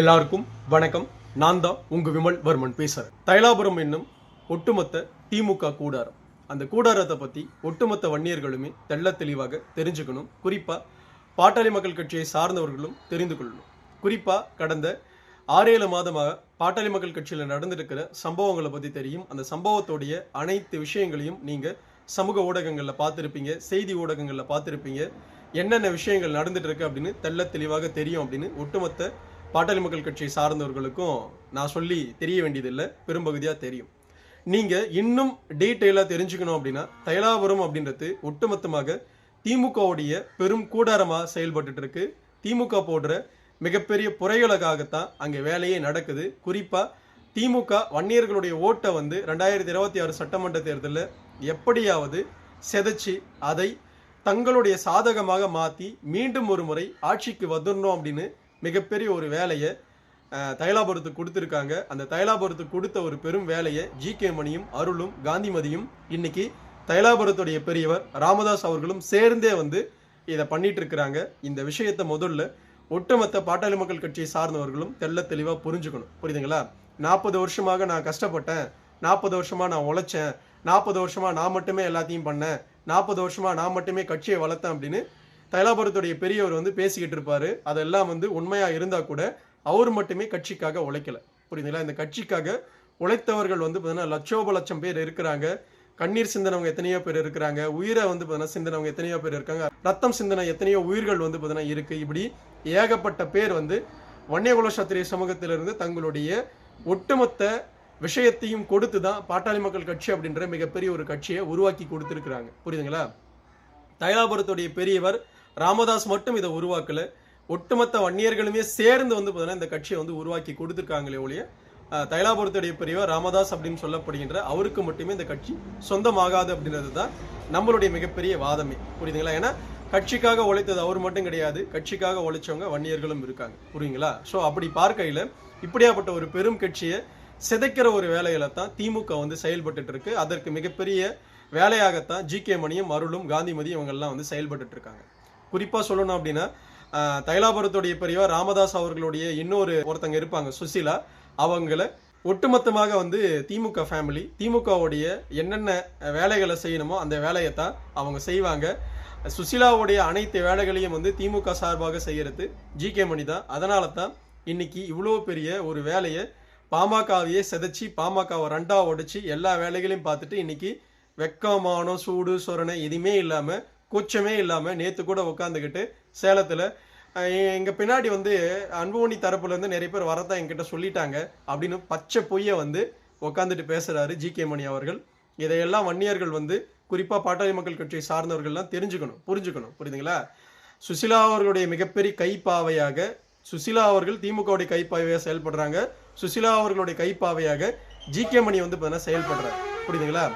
எல்லாருக்கும் வணக்கம். நான் தான் உங்க விமல் வர்மன் பேசுறேன். தைலாபுரம் என்னும் ஒட்டுமொத்த திமுக கூடாரம். அந்த கூடாரத்தை பத்தி ஒட்டுமொத்த வன்னியர்களுமே தெள்ள தெளிவாக தெரிஞ்சுக்கணும். குறிப்பா பாட்டாளி மக்கள் கட்சியை சார்ந்தவர்களும் தெரிந்து கொள்ளணும். குறிப்பா கடந்த ஆறேழு மாதமாக பாட்டாளி மக்கள் கட்சியில் நடந்திருக்கிற சம்பவங்களை பத்தி தெரியும். அந்த சம்பவத்தோடைய அனைத்து விஷயங்களையும் நீங்க சமூக ஊடகங்களில் பார்த்துருப்பீங்க செய்தி ஊடகங்களில் பார்த்துருப்பீங்க. என்னென்ன விஷயங்கள் நடந்துட்டு இருக்கு அப்படின்னு தெள்ள தெளிவாக தெரியும் அப்படின்னு ஒட்டுமொத்த பாட்டாளி மக்கள் கட்சியை சார்ந்தவர்களுக்கும் நான் சொல்லி தெரிய வேண்டியதில்லை. பெரும்பகுதியாக தெரியும். நீங்கள் இன்னும் டீட்டெயிலாக தெரிஞ்சுக்கணும் அப்படின்னா தைலாபுரம் அப்படின்றது ஒட்டுமொத்தமாக திமுகவுடைய பெரும் கூடாரமாக செயல்பட்டுட்டு இருக்கு திமுக போடுற மிகப்பெரிய புரையுலகாகத்தான் அங்கே வேலையே நடக்குது. குறிப்பாக திமுக வன்னியர்களுடைய ஓட்டை வந்து ரெண்டாயிரத்தி இருபத்தி ஆறு சட்டமன்ற தேர்தலில் எப்படியாவது செதைச்சு அதை தங்களுடைய சாதகமாக மாற்றி மீண்டும் ஒரு முறை ஆட்சிக்கு வந்துடணும் அப்படின்னு மிகப்பெரிய ஒரு வேலையை தைலாபுரத்துக்கு கொடுத்துருக்காங்க. அந்த தைலாபுரத்துக்கு கொடுத்த ஒரு பெரும் வேலையை ஜி கே மணியும் அருளும் காந்திமதியும் இன்னைக்கு தைலாபுரத்துடைய பெரியவர் ராமதாஸ் அவர்களும் சேர்ந்தே வந்து இதை பண்ணிட்டு இருக்கிறாங்க இந்த விஷயத்தை முதல்ல ஒட்டுமொத்த பாட்டாளி மக்கள் கட்சியை சார்ந்தவர்களும் தெல்ல தெளிவாக புரிஞ்சுக்கணும். புரியுதுங்களா? நாற்பது வருஷமாக நான் கஷ்டப்பட்டேன். நாற்பது வருஷமாக நான் உழைச்சேன். நாற்பது வருஷமாக நான் மட்டுமே எல்லாத்தையும் பண்ணேன். நாற்பது வருஷமாக நான் மட்டுமே கட்சியை வளர்த்தேன் அப்படின்னு தைலாபுரத்துடைய பெரியவர் வந்து பேசிக்கிட்டு இருப்பாரு. அதெல்லாம் வந்து உண்மையா இருந்தா கூட அவர் மட்டுமே கட்சிக்காக உழைக்கல. புரியுதுங்களா? இந்த கட்சிக்காக உழைத்தவர்கள் வந்து பார்த்தீங்கன்னா லட்சோப லட்சம் பேர் இருக்கிறாங்க. கண்ணீர் சிந்தனவங்க எத்தனையோ பேர் இருக்கிறாங்க. உயிரை வந்து பார்த்தீங்கன்னா சிந்தனவங்க எத்தனையோ பேர் இருக்காங்க. ரத்தம் சிந்தனை எத்தனையோ உயிர்கள் வந்து பார்த்தீங்கன்னா இருக்கு. இப்படி ஏகப்பட்ட பேர் வந்து வன்னியகுல சத்திரிய சமூகத்திலிருந்து தங்களுடைய ஒட்டுமொத்த விஷயத்தையும் கொடுத்து தான் பாட்டாளி மக்கள் கட்சி அப்படின்ற மிகப்பெரிய ஒரு கட்சியை உருவாக்கி கொடுத்துருக்குறாங்க. புரியுதுங்களா? தைலாபுரத்துடைய பெரியவர் ராமதாஸ் மட்டும் இதை உருவாக்கலை. ஒட்டுமொத்த வன்னியர்களுமே சேர்ந்து வந்து பார்த்தீங்கன்னா இந்த கட்சியை வந்து உருவாக்கி கொடுத்துருக்காங்களே ஒழிய தைலாபுரத்துடைய பெரியவர் ராமதாஸ் அப்படின்னு சொல்லப்படுகின்ற அவருக்கு மட்டுமே இந்த கட்சி சொந்தமாகாது அப்படின்றது தான் நம்மளுடைய மிகப்பெரிய வாதமே. புரியுதுங்களா? ஏன்னா கட்சிக்காக உழைத்தது அவர் மட்டும் கிடையாது. கட்சிக்காக உழைச்சவங்க வன்னியர்களும் இருக்காங்க. புரியுங்களா ஸோ அப்படி பார்க்கையில் இப்படியாப்பட்ட ஒரு பெரும் கட்சியை சிதைக்கிற ஒரு வேலையில தான் திமுக வந்து செயல்பட்டு இருக்கு. அதற்கு மிகப்பெரிய வேலையாகத்தான் ஜி கே மணியும் அருளும் காந்திமதி இவங்கெல்லாம் வந்து செயல்பட்டு இருக்காங்க. குறிப்பாக சொல்லணும் அப்படின்னா தைலாபுரத்துடைய பெரியவா ராமதாஸ் அவர்களுடைய இன்னொரு ஒருத்தங்க இருப்பாங்க சுசிலா. அவங்கள ஒட்டுமொத்தமாக வந்து திமுக ஃபேமிலி திமுகவுடைய என்னென்ன வேலைகளை செய்யணுமோ அந்த வேலையை தான் அவங்க செய்வாங்க. சுசிலாவுடைய அனைத்து வேலைகளையும் வந்து திமுக சார்பாக செய்கிறது ஜி கே மணி தான். அதனால தான் இன்னைக்கு இவ்வளோ பெரிய ஒரு வேலையை பாமகவையே செதைச்சி பாமகவை ரெண்டாக உடைச்சி எல்லா வேலைகளையும் பார்த்துட்டு இன்னைக்கு வெக்கமானம் சூடு சொரணை எதுவுமே இல்லாமல் கூச்சமே இல்லாமல் நேற்று கூட உட்காந்துக்கிட்டு சேலத்தில் எங்கள் பின்னாடி வந்து அன்புமணி தரப்புலேருந்து நிறைய பேர் வரதான் என்கிட்ட சொல்லிட்டாங்க அப்படின்னு பச்சை பொய்யை வந்து உட்காந்துட்டு பேசுகிறாரு ஜி கே மணி அவர்கள். இதையெல்லாம் வன்னியர்கள் வந்து குறிப்பாக பாட்டாளி மக்கள் கட்சியை சார்ந்தவர்கள்லாம் தெரிஞ்சுக்கணும் புரிஞ்சுக்கணும். புரியுதுங்களா? சுசிலா அவர்களுடைய மிகப்பெரிய கைப்பாவையாக சுசிலா அவர்கள் திமுகவுடைய கைப்பாவையாக செயல்படுறாங்க. சுசிலா அவர்களுடைய கைப்பாவையாக ஜி கே மணி வந்து பார்த்தீங்கன்னா செயல்படுறாரு. புரியுதுங்களா?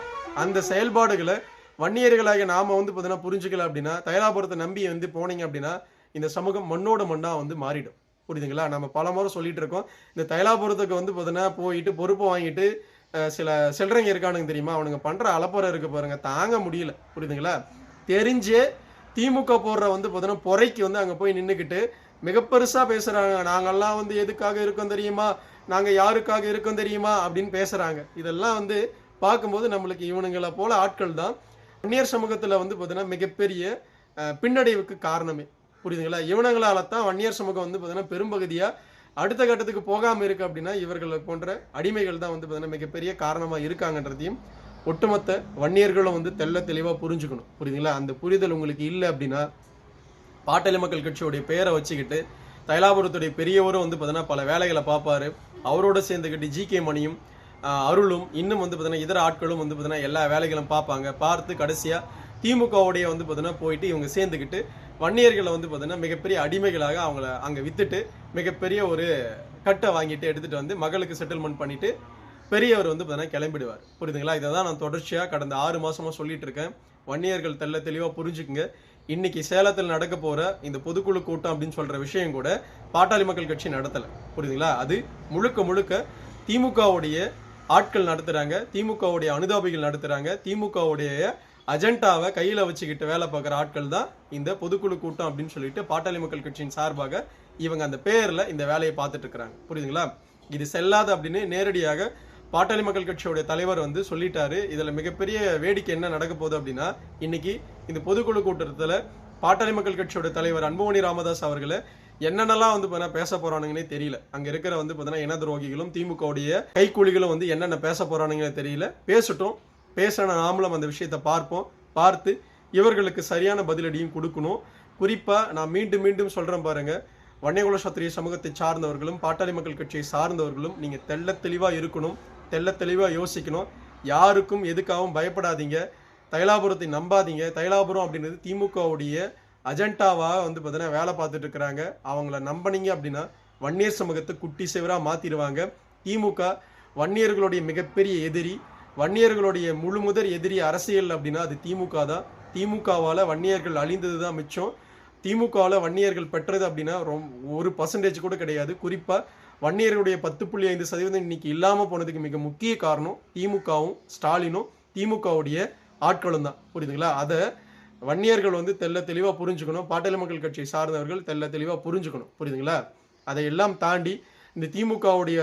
அந்த செயல்பாடுகளை வன்னியர்களாக நாம் வந்து பார்த்தீங்கன்னா புரிஞ்சுக்கல அப்படின்னா தைலாபுரத்தை நம்பி வந்து போனீங்க அப்படின்னா இந்த சமூகம் மண்ணோட மண்ணாக வந்து மாறிடும். புரியுதுங்களா? நம்ம பல முறை சொல்லிட்டு இருக்கோம். இந்த தைலாபுரத்துக்கு வந்து பார்த்தீங்கன்னா போயிட்டு பொறுப்பு வாங்கிட்டு சில சில்லறைங்க இருக்கானுங்க தெரியுமா? அவனுங்க பண்ணுற அலப்பறை இருக்க பாருங்க. தாங்க முடியல. புரியுதுங்களா? தெரிஞ்சே திமுக போடுற வந்து பார்த்தீங்கன்னா பொறைக்கு வந்து அங்கே போய் நின்றுக்கிட்டு மிக பெருசாக பேசுகிறாங்க நாங்கெல்லாம் வந்து எதுக்காக இருக்கோம் தெரியுமா? நாங்கள் யாருக்காக இருக்கோம் தெரியுமா? அப்படின்னு பேசுகிறாங்க இதெல்லாம் வந்து பார்க்கும்போது நம்மளுக்கு இவனுங்களை போல ஆட்கள் தான் வன்னியர் சமூகத்தில் வந்து பார்த்தீங்கன்னா மிகப்பெரிய பின்னடைவுக்கு காரணமே. புரியுதுங்களா? இவனங்களால் தான் வன்னியர் சமூகம் வந்து பார்த்தீங்கன்னா பெரும்பகுதியாக அடுத்த கட்டத்துக்கு போகாமல் இருக்கு அப்படின்னா இவர்களை போன்ற அடிமைகள் தான் வந்து பார்த்தீங்கன்னா மிகப்பெரிய காரணமாக இருக்காங்கன்றதையும் ஒட்டுமொத்த வன்னியர்களும் வந்து தெள்ள தெளிவாக புரிஞ்சுக்கணும். புரியுதுங்களா? அந்த புரிதல் உங்களுக்கு இல்லை அப்படின்னா பாட்டாளி மக்கள் கட்சியுடைய பெயரை வச்சுக்கிட்டு தைலாபுரத்துடைய பெரியவரும் வந்து பார்த்தீங்கன்னா பல வேலைகளை பார்ப்பாரு. அவரோட சேர்ந்துக்கிட்டு ஜி கே மணியும் அருளும் இன்னும் வந்து பார்த்தீங்கன்னா இதர ஆட்களும் வந்து பார்த்தீங்கன்னா எல்லா வேலைகளும் பார்ப்பாங்க. பார்த்து கடைசியாக திமுகவுடைய வந்து பார்த்தீங்கன்னா போயிட்டு இவங்க சேர்ந்துக்கிட்டு வன்னியர்களை வந்து பார்த்தீங்கன்னா மிகப்பெரிய அடிமைகளாக அவங்கள அங்கே விற்றுட்டு மிகப்பெரிய ஒரு கட்டை வாங்கிட்டு எடுத்துகிட்டு வந்து மகளுக்கு செட்டில்மெண்ட் பண்ணிவிட்டு பெரியவர் வந்து பார்த்தீங்கன்னா கிளம்பிடுவார். புரியுதுங்களா? இதை தான் நான் தொடர்ச்சியாக கடந்த ஆறு மாதமாக சொல்லிட்டு இருக்கேன். வன்னியர்கள் தெல்ல தெளிவாக புரிஞ்சுக்குங்க. இன்னைக்கு சேலத்தில் நடக்க போகிற இந்த பொதுக்குழு கூட்டம் அப்படின்னு சொல்கிற விஷயம் கூட பாட்டாளி மக்கள் கட்சி நடத்தலை. புரியுதுங்களா? அது முழுக்க முழுக்க திமுகவுடைய ஆட்கள் நடத்துகிறாங்க திமுகவுடைய அனுதாபிகள் நடத்துகிறாங்க திமுகவுடைய அஜெண்டாவை கையில் வச்சுக்கிட்டு வேலை பார்க்குற ஆட்கள் தான் இந்த பொதுக்குழு கூட்டம் அப்படின்னு சொல்லிட்டு பாட்டாளி மக்கள் கட்சியின் சார்பாக இவங்க அந்த பேரில் இந்த வேலையை பார்த்துட்டு இருக்கிறாங்க. புரியுதுங்களா? இது செல்லாது அப்படின்னு நேரடியாக பாட்டாளி மக்கள் கட்சியோடைய தலைவர் வந்து சொல்லிட்டாரு. இதில் மிகப்பெரிய வேடிக்கை என்ன நடக்க போகுது அப்படின்னா இன்னைக்கு இந்த பொதுக்குழு கூட்டத்தில் பாட்டாளி மக்கள் கட்சியோட தலைவர் அன்புமணி ராமதாஸ் அவர்களை என்னென்னலாம் வந்து பார்த்தீங்கன்னா பேச போகிறானுங்கனே தெரியல. அங்கே இருக்கிற வந்து பார்த்தீங்கன்னா இன துரோகிகளும் திமுகவுடைய கைக்கூலிகளும் வந்து என்னென்ன பேச போறானுங்கன்னே தெரியல. பேசட்டும். பேசின நாமளும் அந்த விஷயத்தை பார்ப்போம். பார்த்து இவர்களுக்கு சரியான பதிலடியும் கொடுக்கணும். குறிப்பாக நான் மீண்டும் மீண்டும் சொல்கிறேன் பாருங்கள் வன்னியகுல சத்திரிய சமூகத்தை சார்ந்தவர்களும் பாட்டாளி மக்கள் கட்சியை சார்ந்தவர்களும் நீங்கள் தெள்ள தெளிவாக இருக்கணும். தெள்ள தெளிவாக யோசிக்கணும். யாருக்கும் எதுக்காகவும் பயப்படாதீங்க. தைலாபுரத்தை நம்பாதீங்க. தைலாபுரம் அப்படின்றது திமுகவுடைய அஜெண்டாவாக வந்து பார்த்தீங்கன்னா வேலை பார்த்துட்டு இருக்கிறாங்க. அவங்கள நம்பினீங்க அப்படின்னா வன்னியர் சமூகத்தை குட்டி சிவரா மாற்றிடுவாங்க திமுக வன்னியர்களுடைய மிகப்பெரிய எதிரி வன்னியர்களுடைய முழு முதல் எதிரி அரசியல் அப்படின்னா அது திமுக தான். திமுகவால் வன்னியர்கள் அழிந்தது தான் மிச்சம். திமுகவில் வன்னியர்கள் பெற்றது அப்படின்னா ரொம் ஒரு பர்சன்டேஜ் கூட கிடையாது. குறிப்பாக வன்னியர்களுடைய பத்து புள்ளி ஐந்து சதவீதம் இன்னைக்கு இல்லாமல் போனதுக்கு மிக முக்கிய காரணம் திமுகவும் ஸ்டாலினும் திமுகவுடைய ஆட்களும் தான். புரியுதுங்களா? அதை வன்னியர்கள் வந்து தெல்ல தெளிவாக புரிஞ்சுக்கணும். பாட்டாளி மக்கள் கட்சியை சார்ந்தவர்கள் தெல்ல தெளிவாக புரிஞ்சுக்கணும். புரியுதுங்களா? அதை எல்லாம் தாண்டி இந்த திமுகவுடைய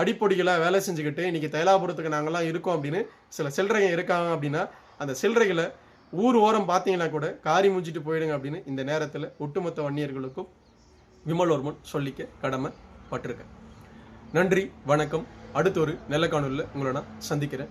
அடிப்பொடிகளாக வேலை செஞ்சுக்கிட்டு இன்னைக்கு தைலாபுரத்துக்கு நாங்கெல்லாம் இருக்கோம் அப்படின்னு சில சில்லறைங்க இருக்காங்க அப்படின்னா அந்த சில்லறைகளை ஊர் ஓரம் பார்த்தீங்கன்னா கூட காரி முடிஞ்சிட்டு போயிடுங்க அப்படின்னு இந்த நேரத்தில் ஒட்டுமொத்த வன்னியர்களுக்கும் விமலோர்மன் சொல்லிக்க கடமை பட்டிருக்கேன் நன்றி வணக்கம். அடுத்த ஒரு நல்ல காணொலியில் உங்களை நான் சந்திக்கிறேன்.